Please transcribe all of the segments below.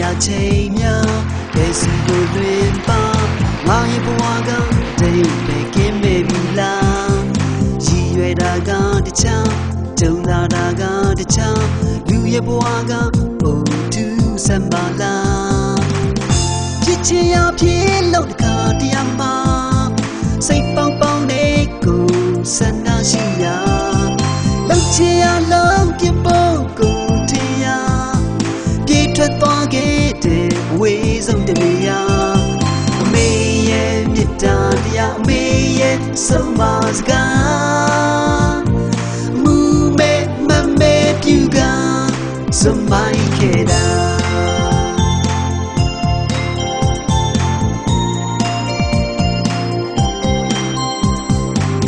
ရာချိန်များဘယ်စီလိုလွင်ပါငါရဲ့ဘဝကတိတ်ပဲကင်းမဲ့ပြီလားရည်ရွယ်တာကတခြားကြုံလာတာကတခြားလူရဲ့ဘဝကဘုံသူစံပါလားဖြစ်ချင်ရဖြစ်လို့တခါတရားမှာစိတ်ပေါင်းပေါင်းနဲ့ကိုယ်ဆန္ဒရှိရာလောက်ချင်ရလုံးပြဖို့ ဝေးဆုံးတနေရာအမေရဲ့မြတ်တာတရားအမေရဲ့ဆုံးမစကားမူမဲမမဲပြူကစမိုင်းခဲ့တာ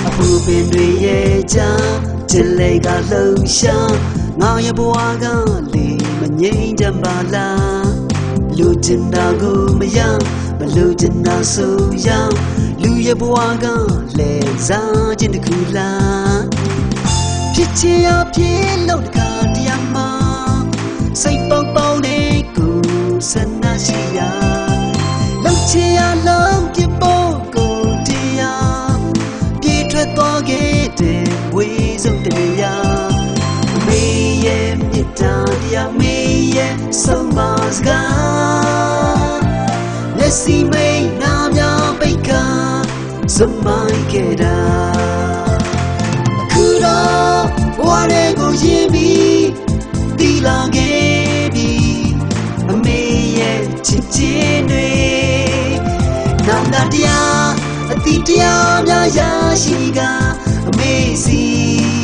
အဖူပင်တွေရဲ့ကြားချစ်လေကလှုပ်ရှားငါရဲ့ဘဝကလေမငြိမ်ချမ်းပါလား လူချင်တာကိုမရမလူချင်တာဆိုရလူရဲ့ဘဝကလေစားခြင်းတစ်ခုလားဖြစ်ချင်ရဖြစ်လို့တကားတရားမှာစိတ်ပေါက်ပေါက်နဲ့ကိုယ်ဆန္ဒရှိရာလောက်ချင်ရလုံးပြဖို့ကိုယ်တရားပြေးထွက်သွားခဲ့တဲ့ဝေး လက်စီမိန်နာများပိတ်ကစမိုင်းခဲ့တာအခုတော့ဘဝတွေကိုရင်ပြီးတီလာခဲ့ပြီအမေရဲ့ချစ်ချင်းတွေနောင်တတရားအတိတရားများရရှိကအမေစီ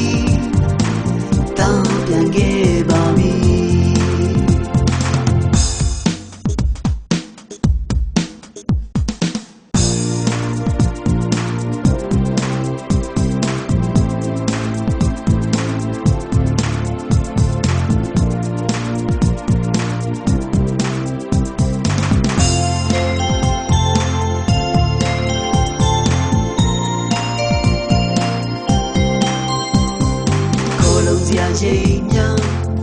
ရာချိန်များ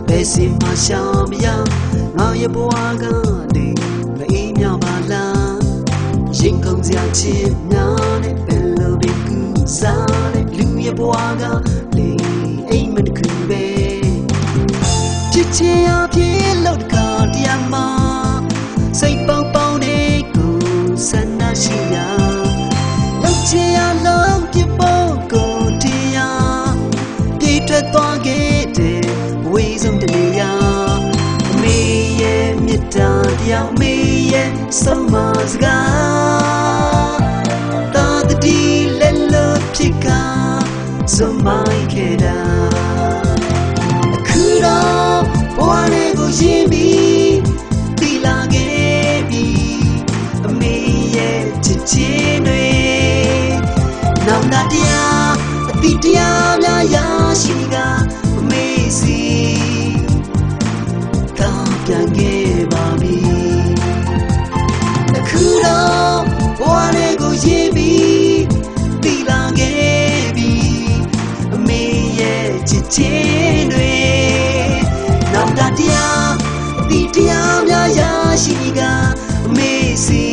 ဘယ်စီမှရှောင်မရငါရဲ့ဘဝကလေမအေးမြပါလားရင်ကုန်စရာချစ်များနဲ့ဘယ်လိုပဲကူစားတဲ့လူရဲ့ဘဝကလေအိမ်မတခုပဲချစ်ချင်ရဖြစ်လို့တကားတရားမှာ တ်တာတရားအမေရဲ့ဆုံးမစကားတာတတိလက်လို့ဖြစ်ကစမိုင်းခဲ့တာအခုတော့ဘဝလေးကိုရင်ပြီးတီလာခဲ့ပြီအမေရဲ့ချစ်ချင်းတွေနောင်တတရားအတိတရားများရရှိကအမေစီ တရားများရရှိကမေ့စီ